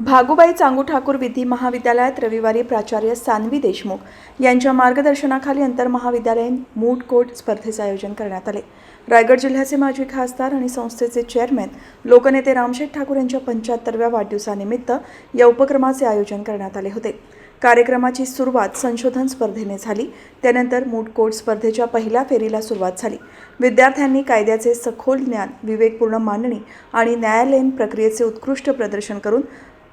भागुबाई चांगू ठाकूर विधी महाविद्यालयात रविवारी प्राचार्य सानवी देशमुख यांच्या मार्गदर्शनाखाली आंतरमहाविद्यालयीन मूट कोट स्पर्धेचे आयोजन करण्यात आले. रायगड जिल्ह्याचे माजी खासदार आणि संस्थेचे चेअरमॅन लोकनेते रामशेठ ठाकूर यांच्या पंच्याहत्तरव्या वाढदिवसानिमित्त या उपक्रमाचे आयोजन करण्यात आले होते. कार्यक्रमाची सुरुवात संशोधन स्पर्धेने झाली. त्यानंतर मूट कोट स्पर्धेच्या पहिल्या फेरीला सुरुवात झाली. विद्यार्थ्यांनी कायद्याचे सखोल ज्ञान विवेकपूर्ण मांडणी आणि न्यायालयीन प्रक्रियेचे उत्कृष्ट प्रदर्शन करून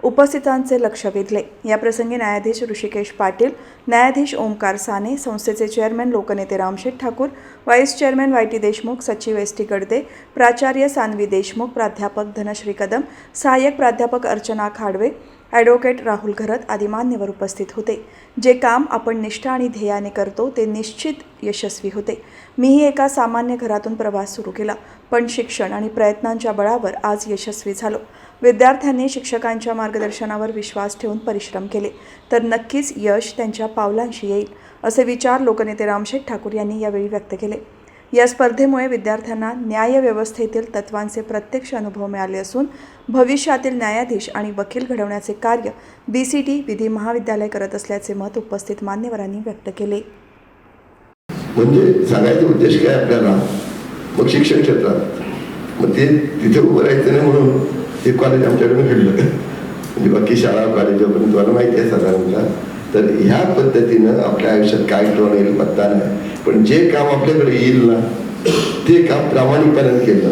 उपस्थितांचे लक्ष वेधले. याप्रसंगी न्यायाधीश ऋषिकेश पाटील न्यायाधीश ओमकार साने संस्थेचे चेअरमॅन लोकनेते Ramsheth Thakur vice chairman Y T Deshmukh सचिव एस टी गडदे प्राचार्य सानवी देशमुख प्राध्यापक धनश्री कदम सहाय्यक प्राध्यापक अर्चना खाडवे ॲडव्होकेट राहुल घरत आदी मान्यवर उपस्थित होते. जे काम आपण निष्ठा आणि ध्येयाने करतो ते निश्चित यशस्वी होते. मीही एका सामान्य घरातून प्रवास सुरू केला पण शिक्षण आणि प्रयत्नांच्या बळावर आज यशस्वी झालो. विद्यार्थ्यांनी शिक्षकांच्या मार्गदर्शनावर विश्वास ठेवून परिश्रम केले तर नक्कीच यश त्यांच्या पावलांशी येईल असे विचार लोकनेते रामशेठ ठाकूर यांनी यावेळी व्यक्त केले. या स्पर्धेमुळे विद्यार्थ्यांना न्यायव्यवस्थेतील तत्वांचे प्रत्यक्ष अनुभव मिळाले असून भविष्यातील न्यायाधीश आणि वकील घडवण्याचे कार्य बी सी टी विधी महाविद्यालय करत असल्याचे मत उपस्थित मान्यवरांनी व्यक्त केले. म्हणजे सांगायचा उद्देश काय आपल्याला? मग शिक्षण क्षेत्रात. मग ते तिथे उभं राहायचं नाही म्हणून ते कॉलेज आमच्याकडून घडलं. म्हणजे बाकी शाळा कॉलेज पण तुम्हाला माहिती आहे साधारणतः. तर ह्या पद्धतीनं आपल्या आयुष्यात काय करून येईल पत्ता नाही पण जे काम आपल्याकडे येईल ना ते काम प्रामाणिकपणे केलं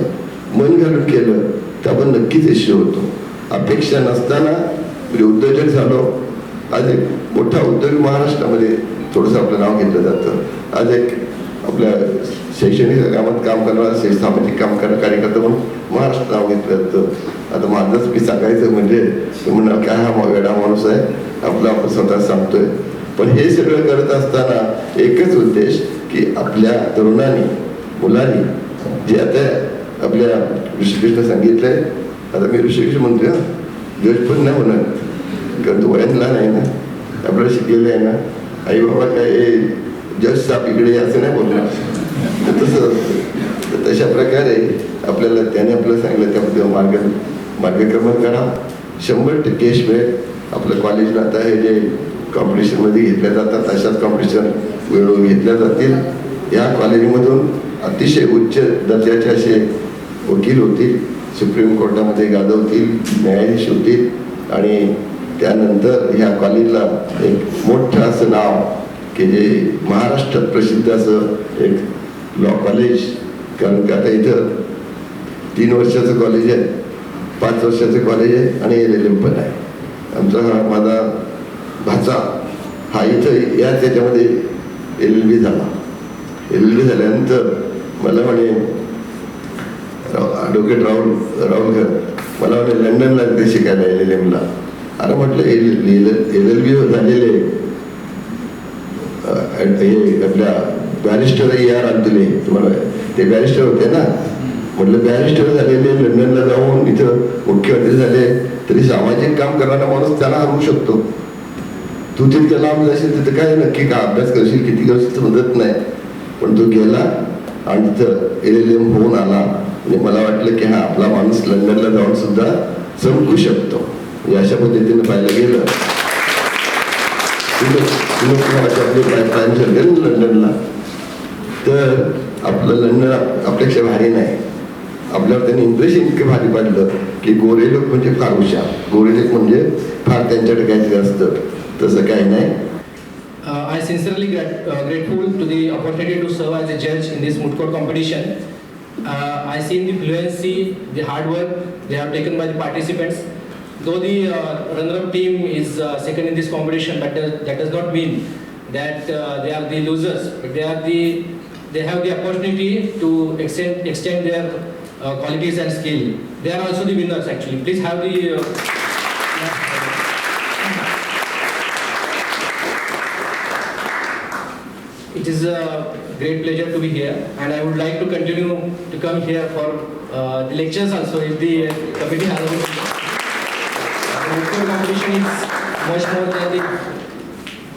मन घालून केलं तर आपण नक्कीच यशस्वी होतो अपेक्षा नसताना म्हणजे उद्योजक झालो आज एक मोठा उद्योग महाराष्ट्रामध्ये थोडंसं आपलं नाव घेतलं जातं. आज एक आपल्या शैक्षणिक कामात काम करणारा सामाजिक काम करणारा कार्यकर्ता म्हणून महाराष्ट्र नाव घेतलं जातं आता माझंच मी सांगायचं म्हणजे म्हणाल काय हा वेडा माणूस आहे आपला आपण स्वतः सांगतोय पण हे सगळं करत असताना एकच उद्देश की आपल्या तरुणांनी मुलांनी जे आता आपल्या ऋषिकेशला सांगितलंय आता मी ऋषिकेश म्हणतोय हं. पण नाही म्हणत कारण तो वयात लहान आहे ना आपल्याला शिकलेलं आहे ना आई बाबा काय हे जज साहेब इकडे असं नाही बोलणार. तर तसं तर तशा प्रकारे आपल्याला त्याने आपल्याला सांगितलं त्यामध्ये मार्ग मार्गक्रमण करा. शंभर टक्के यश मिळेल. आपलं कॉलेजला आता हे जे कॉम्पिटिशनमध्ये घेतल्या जातात अशाच कॉम्पिटिशन वेळोवेळी घेतल्या जातील. या कॉलेजमधून अतिशय उच्च दर्जाचे असे वकील होतील सुप्रीम कोर्टामध्ये गाजवतील न्यायाधीश होतील. आणि त्यानंतर ह्या कॉलेजला एक मोठं असं नाव की जे महाराष्ट्रात प्रसिद्ध असं एक लॉ कॉलेज कारण की आता इथं तीन वर्षाचं कॉलेज आहे पाच वर्षाचं कॉलेज आहे आणि एल एल एम पण आहे. आमचा हा माझा भाचा हा इथं याच याच्यामध्ये एल एल बी झाला. एल एल बी झाल्यानंतर मला म्हणे ॲडव्होकेट राहुल राहुलकर मला म्हणे लंडनला ते शिकायला एल एल एमला अरे म्हटलं एल एल एल बी झालेले हे आपल्या बॅरिस्टर यार आणतले तुम्हाला ते बॅरिस्टर होते ना? म्हटलं बॅरिस्टर झालेले लंडनला जाऊन इथं मुख्यमंत्री झाले तरी सामाजिक काम करणारा माणूस त्याला हरवू शकतो. तू तिथे लांब जाशील तिथं काय नक्की का अभ्यास करशील? किती करशील तर मदत नाही. पण तो गेला आणि तिथं एल एल एम होऊन आला. म्हणजे मला वाटलं की हा आपला माणूस लंडनला जाऊन सुद्धा चमकू शकतो. अशा पद्धतीने पाहायला गेलं. तुला तुला तुम्हाला आपले प्राईम झाले ना लंडनला तर आपलं लंडन आप- आपल्यापेक्षा भारी नाही आपल्यावर त्यांनी इम्प्रेशन इतकं भारी पाडलं की गोरे लोक म्हणजे फार हुशार गोरे लोक म्हणजे फार त्यांच्याकडे काहीतरी असतं तसं काही नाही Uh, I sincerely grat- uh, grateful to the opportunity to serve as a judge in this moot court competition. Uh, I seen the fluency, the hard work they have taken by the participants. Though the uh, runner-up team is uh, second in this competition, but does, that does not mean that uh, they are the losers. But they are the they have the opportunity to extend extend their uh, qualities and skill. They are also the winners actually. Please have the. Uh, It is a great pleasure to be here, and I would like to continue to come here for uh, the lectures also if the uh, committee has. Competition is much more than the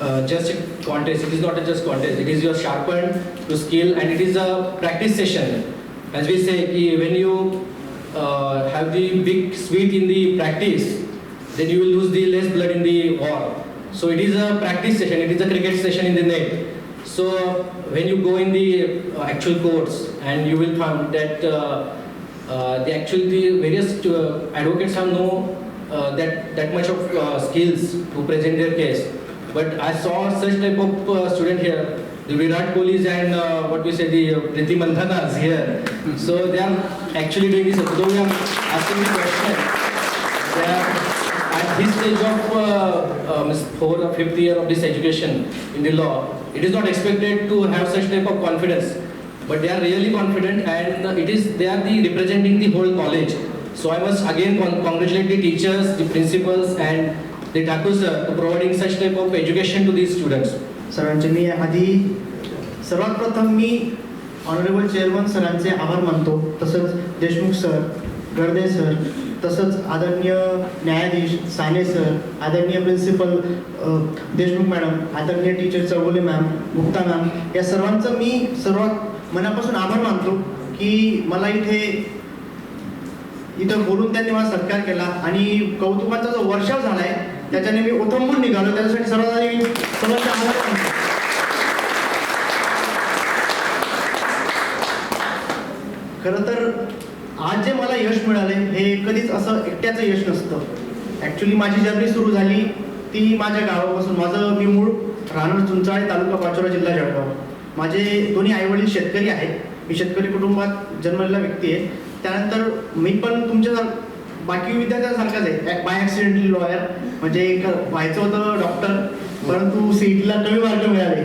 uh, just a contest. It is not a just contest. It is your sharpened to skill, and it is a practice session. As we say, when you uh, have the big sweet in the practice, then you will lose the less blood in the war. So it is a practice session, it is a cricket session in the net. So when you go in the uh, actual courts and you will find that uh, uh, the actual the various uh, advocates have no that that much of uh, skills to present their case. But I saw such type of uh, student here, the Virat Kohlis and uh, what we say the uh, Priti here. So they are actually doing this. Though we are asking the question, they are at this stage of uh, um, fourth or fifth year of this education in the law. It is not expected to have such type of confidence, but they are really confident, and uh, it is they are the representing the whole college. So I must again con- congratulate the teachers, the principals, and the Thakur sir for providing such type of education to these students. सरांचे मी आधी सर्वात प्रथम मी honourable chairman सरांचे आभार मानतो तसंच Deshmukh sir गर्दे sir तसंच आदरणीय न्यायाधीश साने सर आदरणीय प्रिन्सिपल देशमुख मॅडम आदरणीय teacher Chougule ma'am Gupta ma'am या सर्वांचं मी सर्वात मनापासून आभार मानतो की मला इथे इथं बोलून त्यांनी मला सत्कार केला. आणि कौतुकाचा जो वर्षाव झालाय त्याच्याने मी ओथंबून निघालो. त्याच्यासाठी सर्वांना मी सर्वांचे आभार खरं तर आज जे मला यश मिळाले हे कधीच असं एकट्याचं यश नसतं. ॲक्च्युली माझी जर्नी सुरू झाली ती माझ्या गावापासून. माझं मी मूळ राहणार चुंचाळे तालुका पाचोरा जिल्हा जळगाव. माझे दोन्ही आईवडील शेतकरी आहेत. मी शेतकरी कुटुंबात जन्मलेला व्यक्ती आहे. त्यानंतर मी पण तुमच्या बाकी विद्यार्थ्यांसारखाच आहे. बाय ॲक्सिडेंटली लॉयर म्हणजे एक व्हायचं होतं डॉक्टर परंतु सीटला कमी मार्क मिळाले.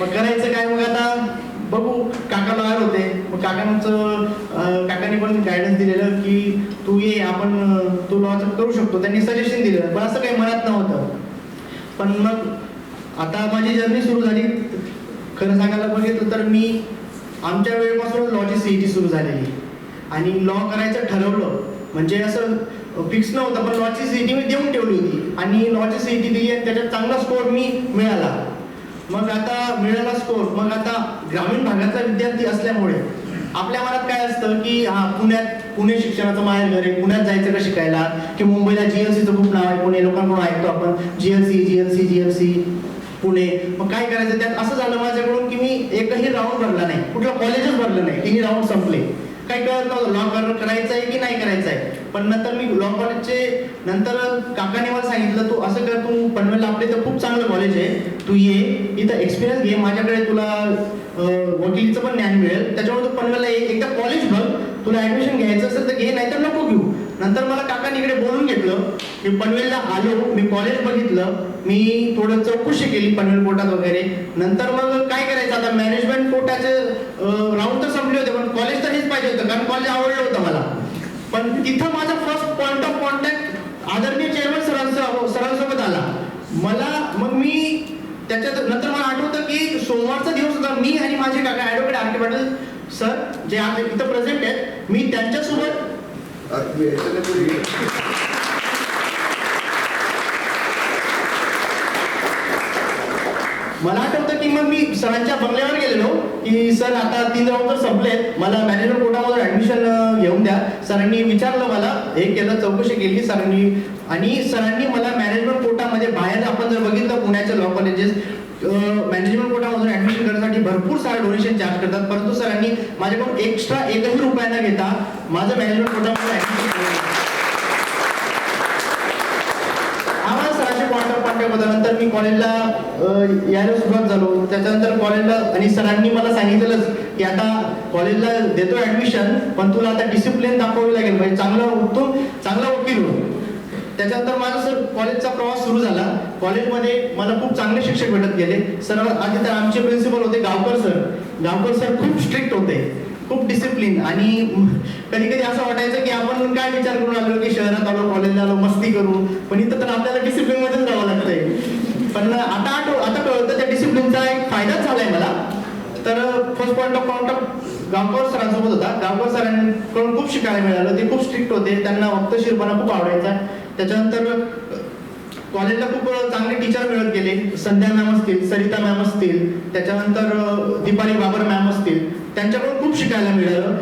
मग करायचं काय मग आता? बघू. काका लॉयर होते. मग काकांचं काकांनी पण गायडन्स दिलेलं की तू ये आपण तू लॉचं करू शकतो. त्यांनी सजेशन दिलं पण असं काही मनात नव्हतं. पण मग आता माझी जर्नी सुरू झाली. खरं सांगायला बघितलं तर मी आमच्या वेळेपासून लॉची सी ई टी सुरू झालेली. आणि लॉ करायचं ठरवलं. म्हणजे असं फिक्स नव्हतं पण लॉची सी ई टी मी देऊन ठेवली होती. आणि लॉची सी टी दिली आणि त्याच्यात चांगला स्कोर मी मिळाला. मग आता मिळाला स्कोर मग आता ग्रामीण भागाचा विद्यार्थी असल्यामुळे आपल्या मनात काय असतं की हा पुण्यात पुणे शिक्षणाचं माहेर घर आहे. पुण्यात जायचं का शिकायला? की मुंबईला जीएलसीचं खूप नाव आहे. पुणे लोकांकडून ऐकतो आपण. जीएलसी जीएलसी जीएलसी पुणे मग काय करायचं? त्यात असं झालं माझ्याकडून की मी एकही राऊंड भरला नाही. कुठलं कॉलेजच भरलं नाही. तिन्ही राऊंड संपले. काही कळत नव्हतं लॉ कॉर्नर करायचं आहे की नाही करायचं आहे. पण नंतर मी लॉ कॉलेजचे नंतर काकाने मला सांगितलं तू असं कर तू पनवेलला आपले तर खूप चांगलं कॉलेज आहे. तू ये. इथं एक्सपिरियन्स घे. माझ्याकडे तुला वकिलीचं पण ज्ञान मिळेल. त्याच्यामुळे तू पनवेलला ये. एकदा कॉलेज बघ तुला ऍडमिशन घ्यायचं असेल तर घे नाहीतर नको घेऊ. नंतर मला काकांनी इकडे बोलून घेतलं मी पनवेलला आलो मी कॉलेज बघितलं मी थोडं चौकशी केली पनवेल कोटात वगैरे. नंतर मग काय करायचं आता मॅनेजमेंट कोटाचे राऊंड तर संपले होते पण कॉलेज तर हेच पाहिजे होतं कारण कॉलेज आवडलं होतं मला. पण तिथं माझा फर्स्ट पॉइंट ऑफ कॉन्टॅक्ट आदरणीय चेअरमन सरांसो सरांसोबत आला. मला मग मी त्याच्यात नंतर मला आठवतं की सोमवारचा दिवस होता मी आणि माझे काका advocate R K Patil sir जे आज इथं प्रेझेंट आहेत मी त्यांच्यासोबत मला आठवतं की मग मी सरांच्या बंगल्यावर गेलेलो की सर आता तीन राऊंड तर संपलेत मला मॅनेजर कोटामध्ये ऍडमिशन घेऊन द्या. सरांनी विचारलं मला हे केलं चौकशी केली सरांनी. आणि सरांनी मला मॅनेजमेंट कोटामध्ये बाहेर आपण जर बघितलं पुण्याच्या लॉ कॉलेजेस मॅनेजमेंट कोटामधून ऍडमिशन करण्यासाठी भरपूर सारे डोनेशन चार्ज करतात. परंतु सरांनी माझ्याकडून एक्स्ट्रा एकही रुपया न घेता माझं मॅनेजमेंट कोटामध्ये ऍडमिशन आम्हाला सरांशी पॉईंट कॉन्टॅक्ट होता. नंतर मी कॉलेजला यायला सुरुवात झालो. त्याच्यानंतर कॉलेजला आणि सरांनी मला सांगितलंच की आता कॉलेजला देतो ऍडमिशन पण तुला आता डिसिप्लिन दाखवावी लागेल. म्हणजे चांगला उत्तम चांगला वकील हो त्याच्यानंतर माझा सर कॉलेजचा प्रवास सुरू झाला. कॉलेजमध्ये मला खूप चांगले शिक्षक भेटत गेले. सर आधी तर आमचे प्रिन्सिपल होते गावकर सर. गावकर सर खूप स्ट्रिक्ट होते. खूप डिसिप्लिन आणि कधी कधी असं वाटायचं की आपण काय विचार करून आलो की शहरात आलो कॉलेजला आलो मस्ती करू. पण इथं तर आपल्याला डिसिप्लिन मध्येच राहावं लागतंय. पण आता आठव आता कळतं त्या डिसिप्लिनचा एक फायदाच झालाय मला. तर first point of contact Gaonkar सरांसोबत होता. गावकर सरांकडून खूप शिकायला मिळालं. ते खूप स्ट्रिक्ट होते. त्यांना वक्तशीरपणा खूप आवडायचा. त्याच्यानंतर कॉलेजला खूप चांगले टीचर मिळत गेले. संध्या मॅम असतील सरिता मॅम असतील त्याच्यानंतर दीपाली बाबर मॅम असतील त्यांच्याकडून खूप शिकायला मिळालं.